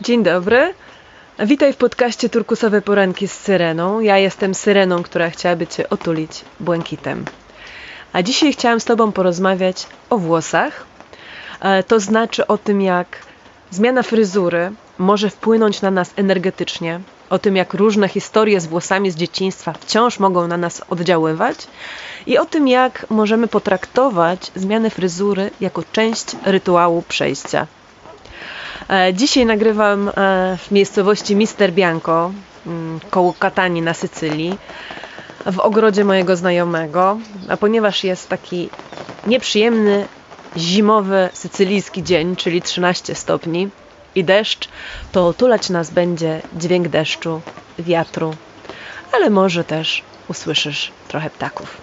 Dzień dobry. Witaj w podcaście Turkusowe Poranki z Syreną. Ja jestem Syreną, która chciałaby Cię otulić błękitem. A dzisiaj chciałam z Tobą porozmawiać o włosach. E, To znaczy o tym, jak zmiana fryzury może wpłynąć na nas energetycznie, o tym, jak różne historie z włosami z dzieciństwa wciąż mogą na nas oddziaływać i o tym, jak możemy potraktować zmianę fryzury jako część rytuału przejścia. E, Dzisiaj nagrywam e, w miejscowości Mister Bianco, mm, koło Katani na Sycylii, w ogrodzie mojego znajomego, a ponieważ jest taki nieprzyjemny, zimowy sycylijski dzień, czyli 13 stopni i deszcz, to otulać nas będzie dźwięk deszczu, wiatru, ale może też usłyszysz trochę ptaków.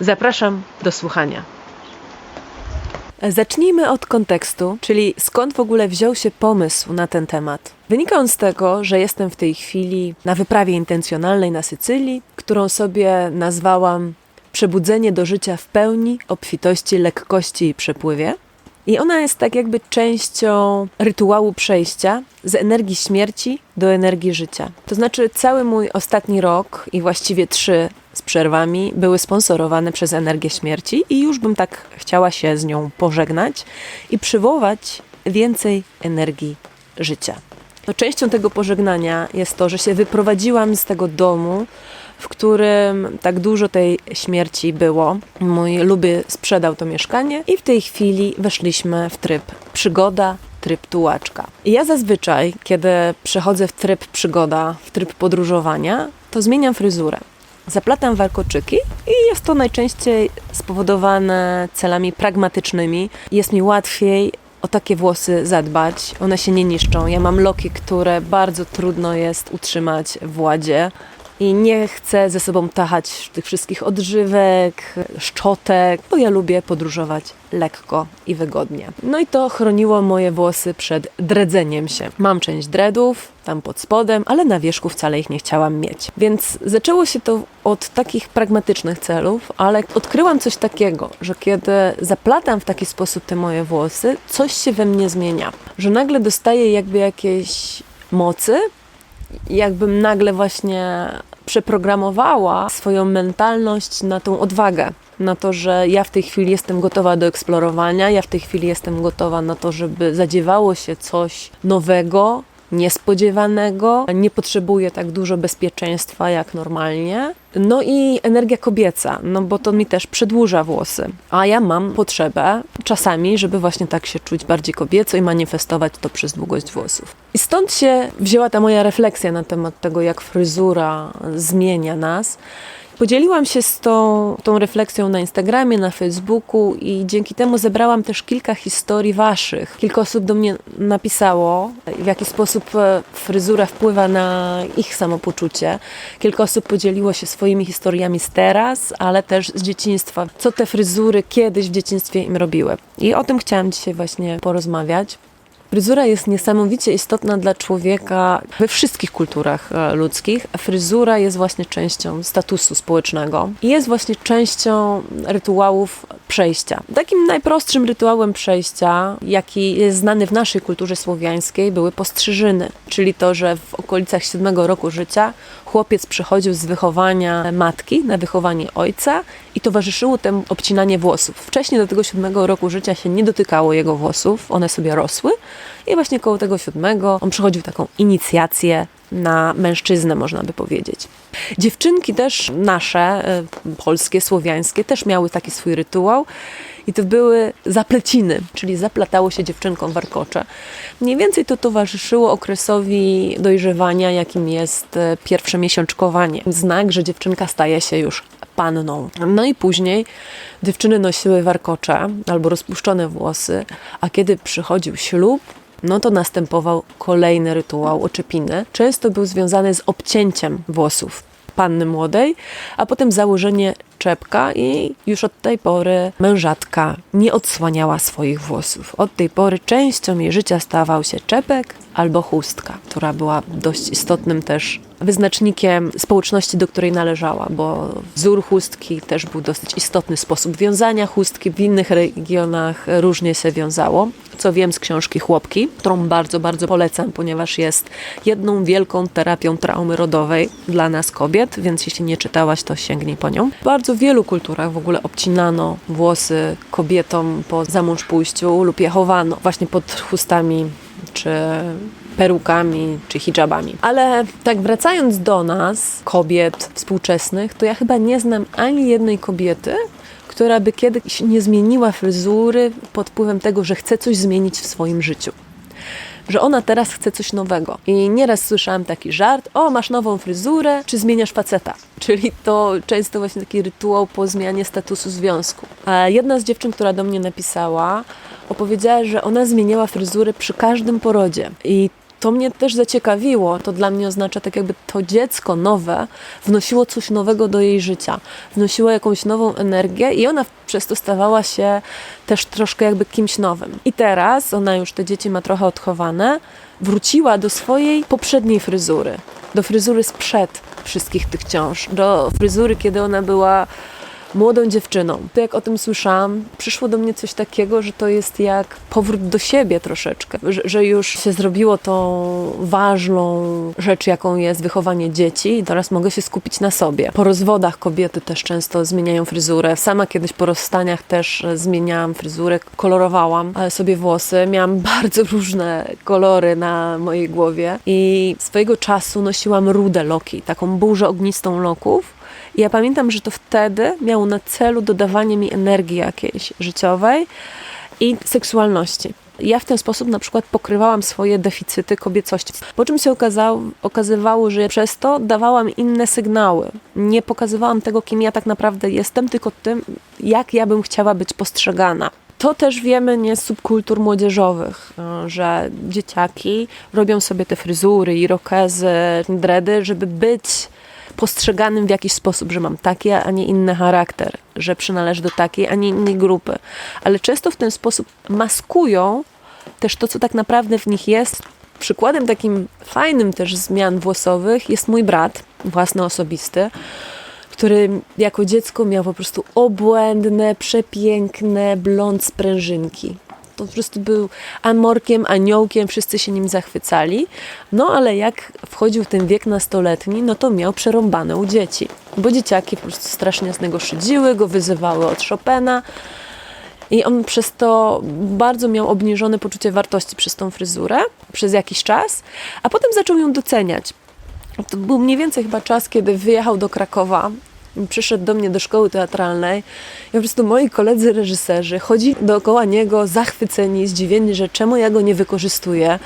Zapraszam do słuchania. Zacznijmy od kontekstu, czyli skąd w ogóle wziął się pomysł na ten temat. Wynika on z tego, że jestem w tej chwili na wyprawie intencjonalnej na Sycylii, którą sobie nazwałam Przebudzenie do życia w pełni, obfitości, lekkości i przepływie. I ona jest tak jakby częścią rytuału przejścia z energii śmierci do energii życia. To znaczy, cały mój ostatni rok i właściwie trzy przerwami były sponsorowane przez energię śmierci, i już bym tak chciała się z nią pożegnać i przywołać więcej energii życia. No, częścią tego pożegnania jest to, że się wyprowadziłam z tego domu, w którym tak dużo tej śmierci było. Mój luby sprzedał to mieszkanie i w tej chwili weszliśmy w tryb przygoda, tryb tułaczka. I ja zazwyczaj, kiedy przechodzę w tryb przygoda, w tryb podróżowania, to zmieniam fryzurę. Zaplatam warkoczyki i jest to najczęściej spowodowane celami pragmatycznymi. Jest mi łatwiej o takie włosy zadbać. One się nie niszczą. Ja mam loki, które bardzo trudno jest utrzymać w ładzie. I nie chcę ze sobą tachać tych wszystkich odżywek, szczotek, bo ja lubię podróżować lekko i wygodnie. No i to chroniło moje włosy przed dredzeniem się. Mam część dreadów tam pod spodem, ale na wierzchu wcale ich nie chciałam mieć. Więc zaczęło się to od takich pragmatycznych celów, ale odkryłam coś takiego, że kiedy zaplatam w taki sposób te moje włosy, coś się we mnie zmienia. Że nagle dostaję jakby jakieś mocy, jakbym nagle właśnie przeprogramowała swoją mentalność na tą odwagę. Na to, że ja w tej chwili jestem gotowa do eksplorowania, ja w tej chwili jestem gotowa na to, żeby zadziewało się coś nowego, niespodziewanego. Nie potrzebuję tak dużo bezpieczeństwa jak normalnie. No i energia kobieca, no bo to mi też przedłuża włosy. A ja mam potrzebę czasami, żeby właśnie tak się czuć bardziej kobieco i manifestować to przez długość włosów. I stąd się wzięła ta moja refleksja na temat tego, jak fryzura zmienia nas. Podzieliłam się z tą, tą refleksją na Instagramie, na Facebooku i dzięki temu zebrałam też kilka historii waszych. Kilka osób do mnie napisało, w jaki sposób e, fryzura wpływa na ich samopoczucie. Kilka osób podzieliło się swoimi historiami z teraz, ale też z dzieciństwa. Co te fryzury kiedyś w dzieciństwie im robiły. I o tym chciałam dzisiaj właśnie porozmawiać. Fryzura jest niesamowicie istotna dla człowieka we wszystkich kulturach e, ludzkich. Fryzura jest właśnie częścią statusu społecznego i jest właśnie częścią rytuałów przejścia. Takim najprostszym rytuałem przejścia, jaki jest znany w naszej kulturze słowiańskiej, były postrzyżyny, czyli to, że w okolicach siódmego roku życia chłopiec przychodził z wychowania matki na wychowanie ojca i towarzyszyło temu obcinanie włosów. Wcześniej do tego siódmego roku życia się nie dotykało jego włosów, one sobie rosły i właśnie koło tego siódmego on przechodził taką inicjację na mężczyznę, można by powiedzieć. Dziewczynki też nasze, y, polskie, słowiańskie, też miały taki swój rytuał. I to były zapleciny, czyli zaplatało się dziewczynkom warkocze. Mniej więcej to towarzyszyło okresowi dojrzewania, jakim jest e, pierwsze miesiączkowanie. Znak, że dziewczynka staje się już panną. No i później dziewczyny nosiły warkocze albo rozpuszczone włosy, a kiedy przychodził ślub, no to następował kolejny rytuał oczepiny. Często był związany z obcięciem włosów panny młodej, a potem założenie czepka i już od tej pory mężatka nie odsłaniała swoich włosów. Od tej pory częścią jej życia stawał się czepek albo chustka, która była dość istotnym też wyznacznikiem społeczności, do której należała, bo wzór chustki też był dosyć istotny sposób wiązania chustki. W innych regionach różnie się wiązało. Co wiem z książki Chłopki, którą bardzo, bardzo polecam, ponieważ jest jedną wielką terapią traumy rodowej dla nas kobiet, więc jeśli nie czytałaś, to sięgnij po nią. W bardzo wielu kulturach w ogóle obcinano włosy kobietom po zamąż pójściu lub je chowano właśnie pod chustami czy perukami czy hijabami. Ale tak wracając do nas, kobiet współczesnych, to ja chyba nie znam ani jednej kobiety, która by kiedyś nie zmieniła fryzury pod wpływem tego, że chce coś zmienić w swoim życiu. Że ona teraz chce coś nowego. I nieraz słyszałam taki żart: O, masz nową fryzurę, czy zmieniasz faceta? Czyli to często właśnie taki rytuał po zmianie statusu związku. A jedna z dziewczyn, która do mnie napisała, opowiedziała, że ona zmieniała fryzurę przy każdym porodzie. I to mnie też zaciekawiło. To dla mnie oznacza tak jakby to dziecko nowe wnosiło coś nowego do jej życia. Wnosiło jakąś nową energię i ona przez to stawała się też troszkę jakby kimś nowym. I teraz ona już te dzieci ma trochę odchowane, wróciła do swojej poprzedniej fryzury. Do fryzury sprzed wszystkich tych ciąż. Do fryzury, kiedy ona była młodą dziewczyną. To jak o tym słyszałam, przyszło do mnie coś takiego, że to jest jak powrót do siebie troszeczkę, że, że już się zrobiło tą ważną rzecz, jaką jest wychowanie dzieci i teraz mogę się skupić na sobie. Po rozwodach kobiety też często zmieniają fryzurę. Sama kiedyś po rozstaniach też zmieniałam fryzurę, kolorowałam sobie włosy. Miałam bardzo różne kolory na mojej głowie i swojego czasu nosiłam rudę loki, taką burzę ognistą loków i ja pamiętam, że to wtedy miało na celu dodawanie mi energii jakiejś życiowej i seksualności. Ja w ten sposób na przykład pokrywałam swoje deficyty kobiecości. Po czym się okazało, okazywało, że przez to dawałam inne sygnały. Nie pokazywałam tego, kim ja tak naprawdę jestem, tylko tym, jak ja bym chciała być postrzegana. To też wiemy nie z subkultur młodzieżowych, że dzieciaki robią sobie te fryzury, irokezy, dredy, żeby być postrzeganym w jakiś sposób, że mam taki, a nie inny charakter, że przynależę do takiej, a nie innej grupy. Ale często w ten sposób maskują też to, co tak naprawdę w nich jest. Przykładem takim fajnym też zmian włosowych jest mój brat, własny osobisty, który jako dziecko miał po prostu obłędne, przepiękne blond sprężynki po prostu był amorkiem, aniołkiem, wszyscy się nim zachwycali. No ale jak wchodził ten wiek nastoletni, no to miał przerąbane u dzieci, bo dzieciaki po prostu strasznie z niego szydziły, go wyzywały od Chopina. I on przez to bardzo miał obniżone poczucie wartości przez tą fryzurę przez jakiś czas, a potem zaczął ją doceniać. To był mniej więcej chyba czas, kiedy wyjechał do Krakowa przyszedł do mnie do szkoły teatralnej i po prostu moi koledzy reżyserzy chodzi dookoła niego zachwyceni, zdziwieni, że czemu ja go nie wykorzystuję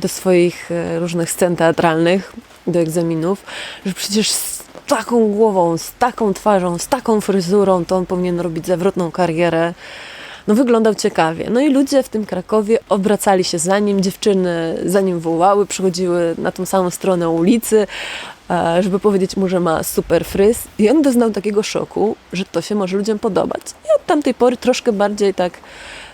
do swoich e, różnych scen teatralnych, do egzaminów, że przecież z taką głową, z taką twarzą, z taką fryzurą to on powinien robić zawrotną karierę no wyglądał ciekawie. No i ludzie w tym Krakowie obracali się za nim, dziewczyny za nim wołały, przychodziły na tą samą stronę ulicy, żeby powiedzieć mu, że ma super fryz. I on doznał takiego szoku, że to się może ludziom podobać. I od tamtej pory troszkę bardziej tak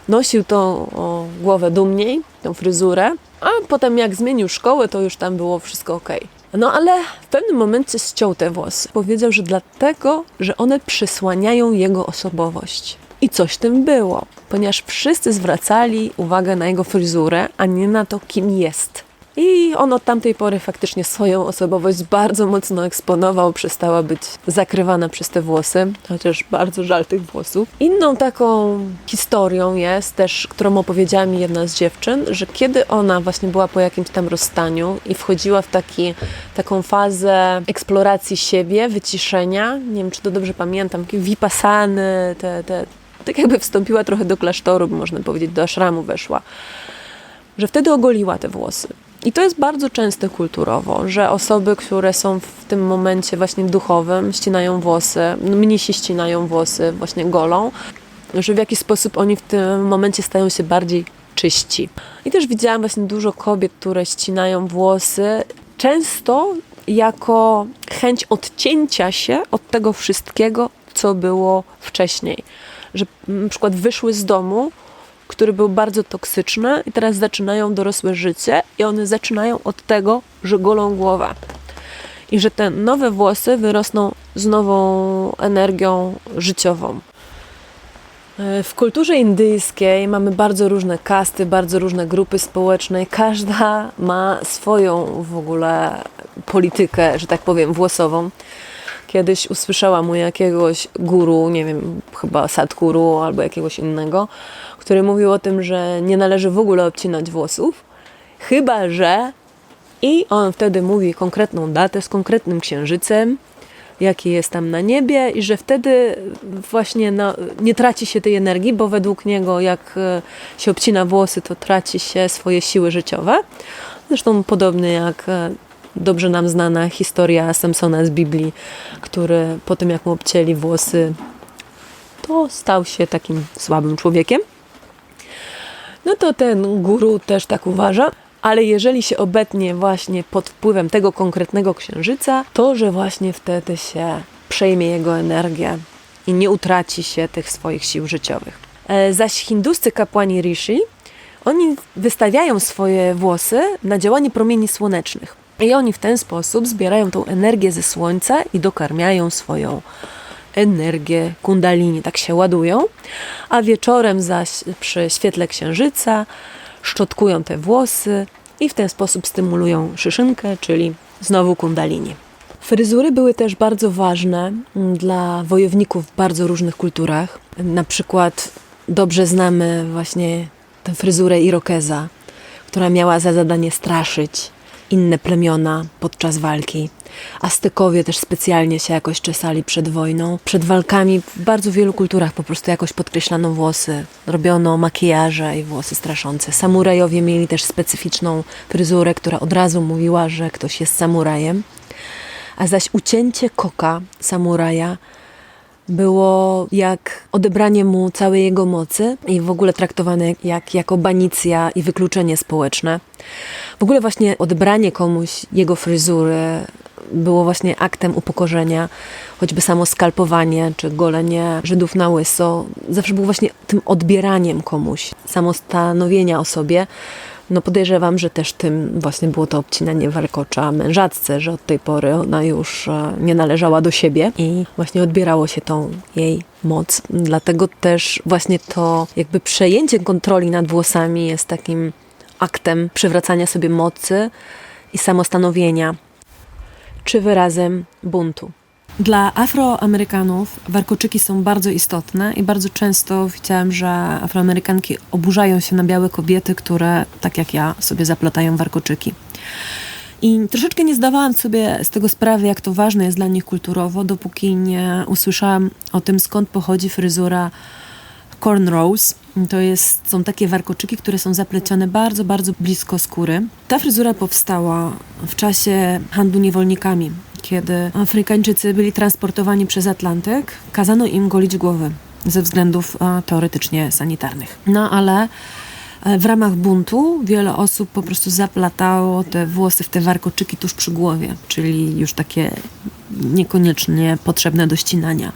nosił tą o, głowę dumniej, tą fryzurę, a potem jak zmienił szkołę, to już tam było wszystko ok. No ale w pewnym momencie ściął te włosy. Powiedział, że dlatego, że one przysłaniają jego osobowość. I coś tym było, ponieważ wszyscy zwracali uwagę na jego fryzurę, a nie na to, kim jest. I on od tamtej pory faktycznie swoją osobowość bardzo mocno eksponował, przestała być zakrywana przez te włosy, chociaż bardzo żal tych włosów. Inną taką historią jest też, którą opowiedziała mi jedna z dziewczyn, że kiedy ona właśnie była po jakimś tam rozstaniu i wchodziła w taki, taką fazę eksploracji siebie, wyciszenia, nie wiem czy to dobrze pamiętam, takie vipassany, te, te tak jakby wstąpiła trochę do klasztoru, można powiedzieć, do ashramu weszła, że wtedy ogoliła te włosy. I to jest bardzo częste kulturowo, że osoby, które są w tym momencie właśnie duchowym, ścinają włosy, mnisi ścinają włosy, właśnie golą, że w jakiś sposób oni w tym momencie stają się bardziej czyści. I też widziałam właśnie dużo kobiet, które ścinają włosy, często jako chęć odcięcia się od tego wszystkiego, co było wcześniej że na przykład wyszły z domu, który był bardzo toksyczny i teraz zaczynają dorosłe życie i one zaczynają od tego, że golą głowę. i że te nowe włosy wyrosną z nową energią życiową. E, w kulturze indyjskiej mamy bardzo różne kasty, bardzo różne grupy społeczne. Każda ma swoją w ogóle politykę, że tak powiem, włosową. Kiedyś usłyszałam u jakiegoś guru, nie wiem, chyba Sadhguru albo jakiegoś innego, który mówił o tym, że nie należy w ogóle obcinać włosów, chyba że i on wtedy mówi konkretną datę z konkretnym księżycem, jaki jest tam na niebie i że wtedy właśnie nie traci się tej energii, bo według niego jak e, się obcina włosy, to traci się swoje siły życiowe. Zresztą podobnie jak e, dobrze nam znana historia Samsona z Biblii, który po tym jak mu obcięli włosy, to stał się takim słabym człowiekiem. No to ten guru też tak uważa ale jeżeli się obetnie właśnie pod wpływem tego konkretnego księżyca, to że właśnie wtedy się przejmie jego energię i nie utraci się tych swoich sił życiowych. E, zaś hinduscy kapłani Rishi, oni wystawiają swoje włosy na działanie promieni słonecznych. I oni w ten sposób zbierają tą energię ze słońca i dokarmiają swoją energię kundalini, tak się ładują. A wieczorem zaś przy świetle księżyca szczotkują te włosy i w ten sposób stymulują szyszynkę, czyli znowu kundalini. Fryzury były też bardzo ważne mm, dla wojowników w bardzo różnych kulturach. Na przykład dobrze znamy właśnie tę fryzurę Irokeza, która miała za zadanie straszyć inne plemiona podczas walki. Aztekowie też specjalnie się jakoś czesali przed wojną. Przed walkami w bardzo wielu kulturach po prostu jakoś podkreślano włosy, robiono makijaże i włosy straszące. Samurajowie mieli też specyficzną fryzurę, która od razu mówiła, że ktoś jest samurajem. A zaś ucięcie koka samuraja było jak odebranie mu całej jego mocy i w ogóle traktowane jak, jako banicja i wykluczenie społeczne. W ogóle właśnie odebranie komuś jego fryzury było właśnie aktem upokorzenia, choćby samo skalpowanie czy golenie Żydów na łyso, zawsze było właśnie tym odbieraniem komuś, samo stanowienia o sobie. No podejrzewam, że też tym właśnie było to obcinanie warkocza mężatce, że od tej pory ona już e, nie należała do siebie i właśnie odbierało się tą jej moc. Dlatego też właśnie to jakby przejęcie kontroli nad włosami jest takim aktem przywracania sobie mocy i samostanowienia, czy wyrazem buntu. Dla Afroamerykanów warkoczyki są bardzo istotne i bardzo często widziałam, że Afroamerykanki oburzają się na białe kobiety, które, tak jak ja, sobie zaplatają warkoczyki. I troszeczkę nie zdawałam sobie z tego sprawy, jak to ważne jest dla nich kulturowo, dopóki nie usłyszałam o tym, skąd pochodzi fryzura cornrows. To jest, są takie warkoczyki, które są zaplecione bardzo, bardzo blisko skóry. Ta fryzura powstała w czasie handlu niewolnikami. Kiedy Afrykańczycy byli transportowani przez Atlantyk, kazano im golić głowy ze względów a, teoretycznie sanitarnych. No ale e, w ramach buntu wiele osób po prostu zaplatało te włosy w te warkoczyki tuż przy głowie, czyli już takie niekoniecznie potrzebne do ścinania.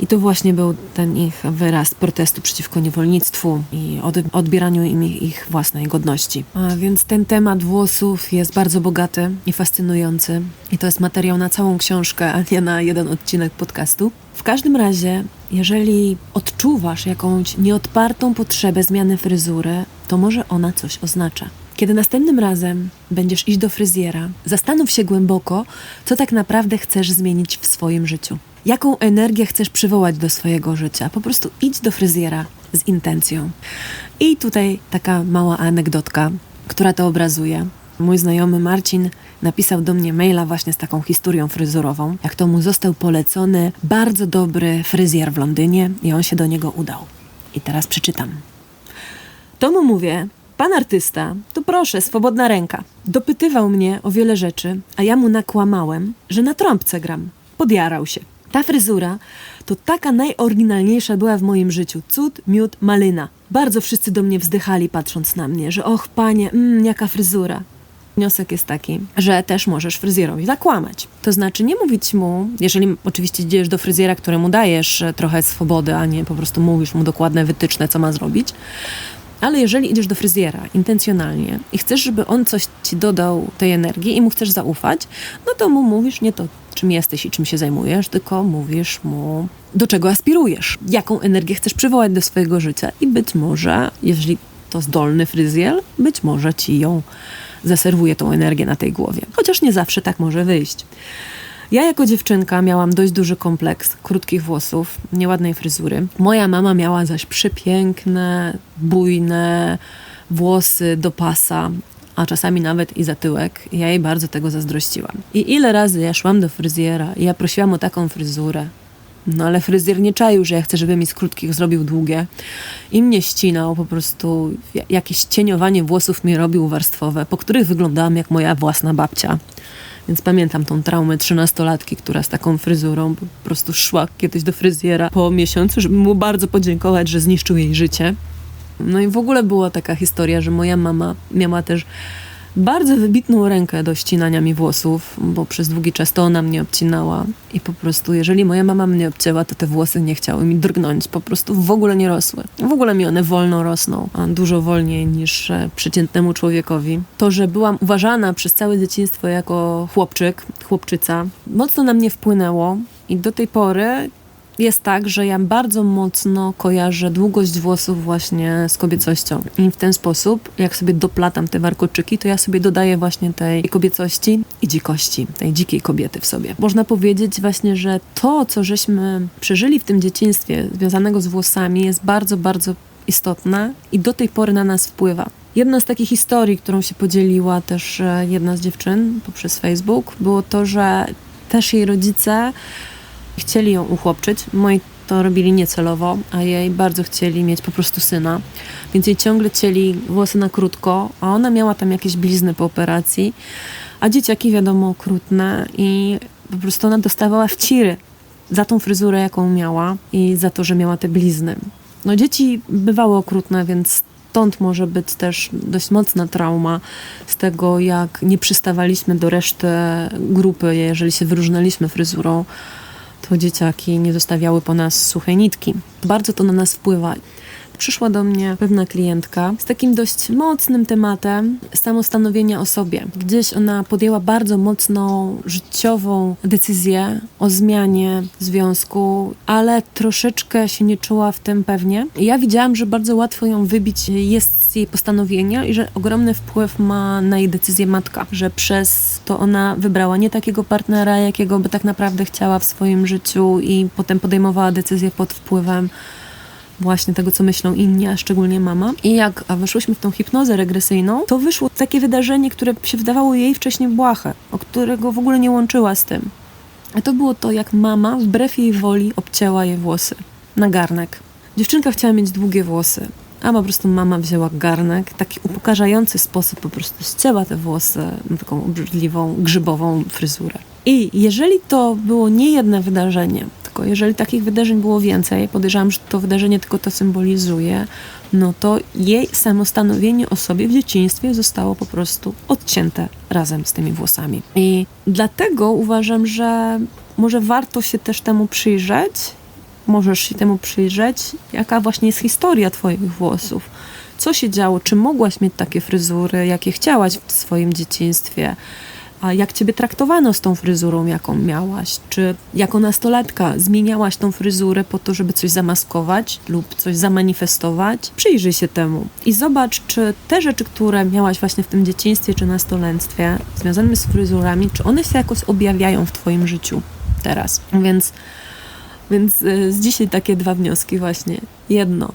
I to właśnie był ten ich wyraz protestu przeciwko niewolnictwu i odbieraniu im ich własnej godności. A więc ten temat włosów jest bardzo bogaty i fascynujący. I to jest materiał na całą książkę, a nie na jeden odcinek podcastu. W każdym razie, jeżeli odczuwasz jakąś nieodpartą potrzebę zmiany fryzury, to może ona coś oznacza. Kiedy następnym razem będziesz iść do fryzjera, zastanów się głęboko, co tak naprawdę chcesz zmienić w swoim życiu jaką energię chcesz przywołać do swojego życia. Po prostu idź do fryzjera z intencją. I tutaj taka mała anegdotka, która to obrazuje. Mój znajomy Marcin napisał do mnie maila właśnie z taką historią fryzurową, jak to mu został polecony bardzo dobry fryzjer w Londynie i on się do niego udał. I teraz przeczytam. To mu mówię, pan artysta, to proszę, swobodna ręka. Dopytywał mnie o wiele rzeczy, a ja mu nakłamałem, że na trąbce gram. Podjarał się. Ta fryzura to taka najoryginalniejsza była w moim życiu. Cud, miód, malina. Bardzo wszyscy do mnie wzdychali patrząc na mnie, że och panie, mm, jaka fryzura. Wniosek jest taki, że też możesz fryzjerowi zakłamać. To znaczy nie mówić mu, jeżeli oczywiście idziesz do fryzjera, któremu dajesz e, trochę swobody, a nie po prostu mówisz mu dokładne wytyczne, co ma zrobić, Ale jeżeli idziesz do fryzjera intencjonalnie i chcesz, żeby on coś ci dodał tej energii i mu chcesz zaufać, no to mu mówisz nie to, czym jesteś i czym się zajmujesz, tylko mówisz mu, do czego aspirujesz, jaką energię chcesz przywołać do swojego życia i być może, jeżeli to zdolny fryzjer, być może ci ją zaserwuje tą energię na tej głowie. Chociaż nie zawsze tak może wyjść. Ja jako dziewczynka miałam dość duży kompleks krótkich włosów, nieładnej fryzury. Moja mama miała zaś przepiękne, bujne włosy do pasa, a czasami nawet i zatyłek. Ja jej bardzo tego zazdrościłam. I ile razy ja szłam do fryzjera i ja prosiłam o taką fryzurę. No ale fryzjer nie czaił, że ja chcę, żeby mi z krótkich zrobił długie. I mnie ścinał po prostu, jakieś cieniowanie włosów mi robił warstwowe, po których wyglądałam jak moja własna babcia. Więc pamiętam tą traumę trzynastolatki, która z taką fryzurą po prostu szła kiedyś do fryzjera po miesiącu, żeby mu bardzo podziękować, że zniszczył jej życie. No i w ogóle była taka historia, że moja mama miała też bardzo wybitną rękę do ścinania mi włosów, bo przez długi czas to ona mnie obcinała i po prostu jeżeli moja mama mnie obcięła, to te włosy nie chciały mi drgnąć, po prostu w ogóle nie rosły. W ogóle mi one wolno rosną, dużo wolniej niż e, przeciętnemu człowiekowi. To, że byłam uważana przez całe dzieciństwo jako chłopczyk, chłopczyca, mocno na mnie wpłynęło i do tej pory jest tak, że ja bardzo mocno kojarzę długość włosów właśnie z kobiecością. I w ten sposób, jak sobie doplatam te warkoczyki, to ja sobie dodaję właśnie tej kobiecości i dzikości, tej dzikiej kobiety w sobie. Można powiedzieć właśnie, że to, co żeśmy przeżyli w tym dzieciństwie związanego z włosami jest bardzo, bardzo istotne i do tej pory na nas wpływa. Jedna z takich historii, którą się podzieliła też e, jedna z dziewczyn poprzez Facebook, było to, że też jej rodzice Chcieli ją uchłopczyć. Moi to robili niecelowo, a jej bardzo chcieli mieć po prostu syna. Więc jej ciągle cieli włosy na krótko, a ona miała tam jakieś blizny po operacji, a dzieciaki wiadomo okrutne i po prostu ona dostawała wciry za tą fryzurę, jaką miała i za to, że miała te blizny. No dzieci bywały okrutne, więc stąd może być też dość mocna trauma z tego, jak nie przystawaliśmy do reszty grupy, jeżeli się wyróżnialiśmy fryzurą dzieciaki nie zostawiały po nas suchej nitki. Bardzo to na nas wpływa. Przyszła do mnie pewna klientka z takim dość mocnym tematem samostanowienia o sobie. Gdzieś ona podjęła bardzo mocną życiową decyzję o zmianie związku, ale troszeczkę się nie czuła w tym pewnie. Ja widziałam, że bardzo łatwo ją wybić jest z jej postanowienia i że ogromny wpływ ma na jej decyzję matka, że przez to ona wybrała nie takiego partnera, jakiego by tak naprawdę chciała w swoim życiu i potem podejmowała decyzję pod wpływem właśnie tego, co myślą inni, a szczególnie mama. I jak weszłyśmy w tą hipnozę regresyjną, to wyszło takie wydarzenie, które się wydawało jej wcześniej błahe, o którego w ogóle nie łączyła z tym. A to było to, jak mama wbrew jej woli obcięła jej włosy na garnek. Dziewczynka chciała mieć długie włosy, a po prostu mama wzięła garnek, taki upokarzający sposób po prostu ścięła te włosy na taką obrzydliwą, grzybową fryzurę. I jeżeli to było nie jedno wydarzenie, tylko jeżeli takich wydarzeń było więcej, podejrzewam, że to wydarzenie tylko to symbolizuje, no to jej samostanowienie o sobie w dzieciństwie zostało po prostu odcięte razem z tymi włosami. I dlatego uważam, że może warto się też temu przyjrzeć możesz się temu przyjrzeć, jaka właśnie jest historia Twoich włosów. Co się działo? Czy mogłaś mieć takie fryzury, jakie chciałaś w swoim dzieciństwie? A jak ciebie traktowano z tą fryzurą, jaką miałaś? Czy jako nastolatka zmieniałaś tą fryzurę po to, żeby coś zamaskować lub coś zamanifestować? Przyjrzyj się temu i zobacz, czy te rzeczy, które miałaś właśnie w tym dzieciństwie czy nastolenstwie, związane z fryzurami, czy one się jakoś objawiają w Twoim życiu teraz? Więc więc y, z dzisiaj takie dwa wnioski właśnie. Jedno,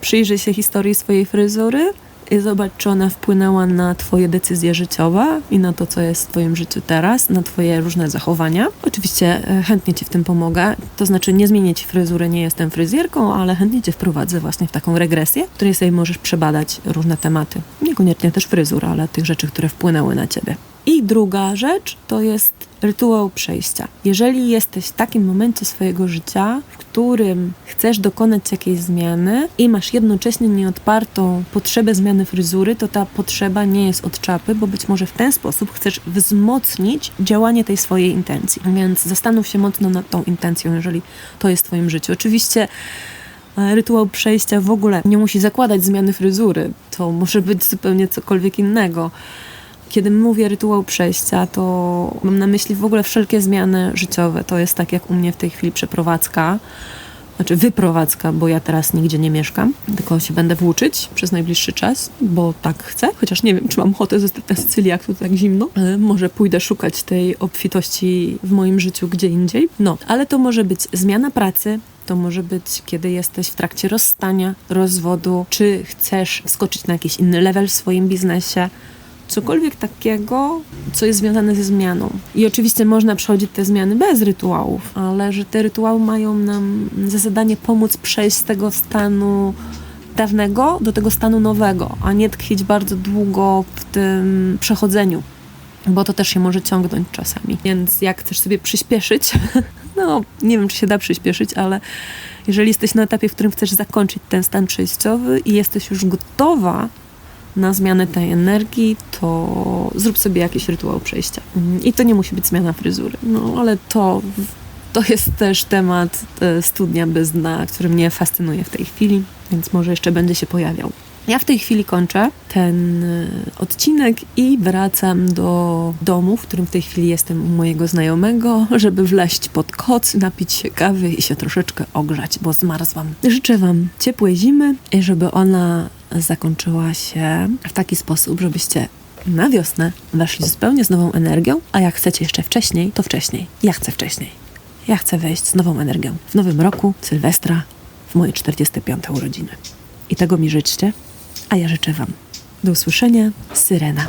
przyjrzyj się historii swojej fryzury i zobacz, czy ona wpłynęła na Twoje decyzje życiowe i na to, co jest w Twoim życiu teraz, na Twoje różne zachowania. Oczywiście e, chętnie Ci w tym pomogę, to znaczy nie zmienię Ci fryzury, nie jestem fryzjerką, ale chętnie Cię wprowadzę właśnie w taką regresję, w której sobie możesz przebadać różne tematy. Niekoniecznie też fryzur, ale tych rzeczy, które wpłynęły na Ciebie. I druga rzecz to jest rytuał przejścia. Jeżeli jesteś w takim momencie swojego życia, w którym chcesz dokonać jakiejś zmiany i masz jednocześnie nieodpartą potrzebę zmiany fryzury, to ta potrzeba nie jest od czapy, bo być może w ten sposób chcesz wzmocnić działanie tej swojej intencji. Więc zastanów się mocno nad tą intencją, jeżeli to jest w Twoim życiu. Oczywiście A rytuał przejścia w ogóle nie musi zakładać zmiany fryzury. To może być zupełnie cokolwiek innego. Kiedy mówię rytuał przejścia, to mam na myśli w ogóle wszelkie zmiany życiowe. To jest tak jak u mnie w tej chwili przeprowadzka, znaczy wyprowadzka, bo ja teraz nigdzie nie mieszkam, tylko się będę włóczyć przez najbliższy czas, bo tak chcę, chociaż nie wiem, czy mam ochotę zostać na Sycylii, jak tu tak zimno. Może pójdę szukać tej obfitości w moim życiu gdzie indziej. No, ale to może być zmiana pracy, to może być, kiedy jesteś w trakcie rozstania, rozwodu, czy chcesz wskoczyć na jakiś inny level w swoim biznesie. Cokolwiek takiego, co jest związane ze zmianą. I oczywiście można przechodzić te zmiany bez rytuałów, ale że te rytuały mają nam za zadanie pomóc przejść z tego stanu dawnego do tego stanu nowego, a nie tkwić bardzo długo w tym przechodzeniu bo to też się może ciągnąć czasami. Więc jak chcesz sobie przyspieszyć, no nie wiem, czy się da przyspieszyć, ale jeżeli jesteś na etapie, w którym chcesz zakończyć ten stan przejściowy i jesteś już gotowa na zmianę tej energii, to zrób sobie jakiś rytuał przejścia. I to nie musi być zmiana fryzury, no ale to, to jest też temat e, studnia bez dna, który mnie fascynuje w tej chwili, więc może jeszcze będzie się pojawiał. Ja w tej chwili kończę ten e, odcinek i wracam do domu, w którym w tej chwili jestem u mojego znajomego, żeby wleść pod koc, napić się kawy i się troszeczkę ogrzać, bo zmarzłam. Życzę Wam ciepłej zimy i żeby ona zakończyła się w taki sposób, żebyście na wiosnę weszli zupełnie z nową energią, a jak chcecie jeszcze wcześniej, to wcześniej. Ja chcę wcześniej. Ja chcę wejść z nową energią w nowym roku, Sylwestra, w moje 45. urodziny. I tego mi życzcie, a ja życzę Wam. Do usłyszenia, Syrena.